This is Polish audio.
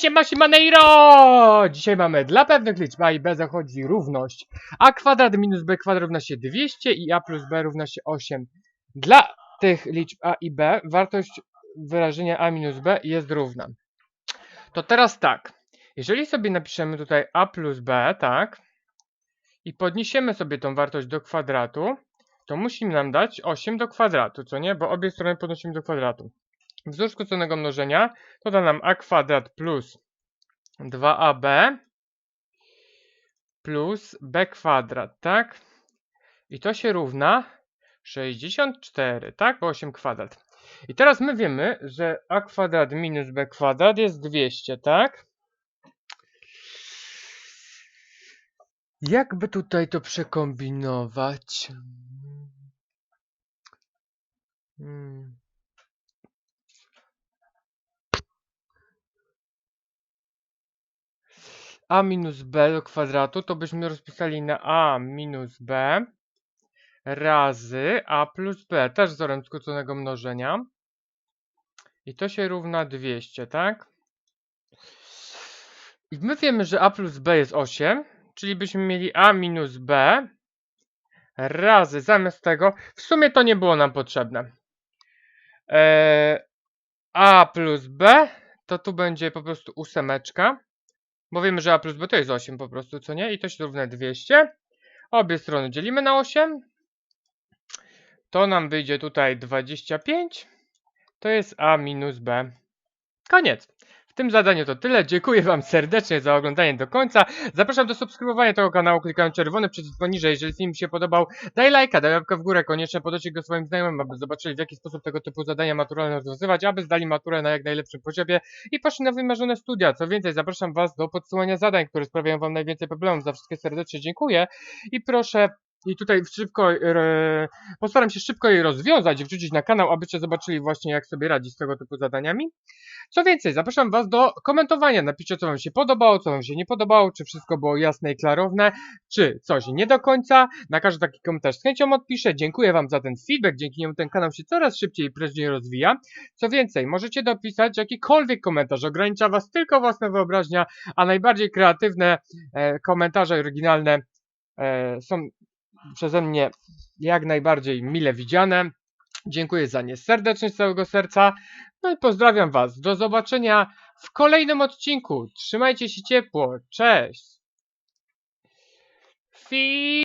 Siema, siema, Neiro! Dzisiaj mamy dla pewnych liczb A i B zachodzi równość A kwadrat minus B kwadrat równa się 200 i A plus B równa się 8. Dla tych liczb A i B wartość wyrażenia A minus B jest równa. To teraz tak, jeżeli sobie napiszemy tutaj A plus B, tak, i podniesiemy sobie tą wartość do kwadratu, to musi nam dać 8 do kwadratu, co nie? Bo obie strony podnosimy do kwadratu. Wzór skróconego mnożenia to da nam a kwadrat plus 2ab plus b kwadrat, tak? I to się równa 64, tak? Bo 8 kwadrat. I teraz my wiemy, że a kwadrat minus b kwadrat jest 200, tak? Jakby tutaj to przekombinować? Hmm. A minus b do kwadratu, to byśmy rozpisali na a minus b razy a plus b, też wzorem skróconego mnożenia. I to się równa 200, tak? I my wiemy, że a plus b jest 8, czyli byśmy mieli a minus b razy, zamiast tego, w sumie to nie było nam potrzebne. Eee, a plus b, to tu będzie po prostu ósemeczka. Bo wiemy, że a plus b to jest 8 po prostu, co nie? I to się równa 200. Obie strony dzielimy na 8. To nam wyjdzie tutaj 25. To jest a minus b. Koniec. W tym zadaniu to tyle. Dziękuję Wam serdecznie za oglądanie do końca. Zapraszam do subskrybowania tego kanału, klikając czerwony przycisk poniżej. Jeżeli film się podobał, daj lajka, daj łapkę w górę. Koniecznie podajcie go swoim znajomym, aby zobaczyli w jaki sposób tego typu zadania maturalne rozwiązywać, aby zdali maturę na jak najlepszym poziomie i poszli na wymarzone studia. Co więcej, zapraszam Was do podsyłania zadań, które sprawiają Wam najwięcej problemów. Za wszystkie serdecznie dziękuję i proszę. I tutaj szybko, e, postaram się szybko je rozwiązać wrzucić na kanał, abyście zobaczyli właśnie jak sobie radzić z tego typu zadaniami. Co więcej, zapraszam Was do komentowania. Napiszcie, co Wam się podobało, co Wam się nie podobało, czy wszystko było jasne i klarowne, czy coś nie do końca. Na każdy taki komentarz z chęcią odpiszę. Dziękuję Wam za ten feedback, dzięki niemu ten kanał się coraz szybciej i prędzej rozwija. Co więcej, możecie dopisać jakikolwiek komentarz, ogranicza Was tylko własna wyobraźnia, a najbardziej kreatywne e, komentarze oryginalne e, są przeze mnie jak najbardziej mile widziane. Dziękuję za nie serdecznie z całego serca. No i pozdrawiam Was. Do zobaczenia w kolejnym odcinku. Trzymajcie się ciepło. Cześć. Fi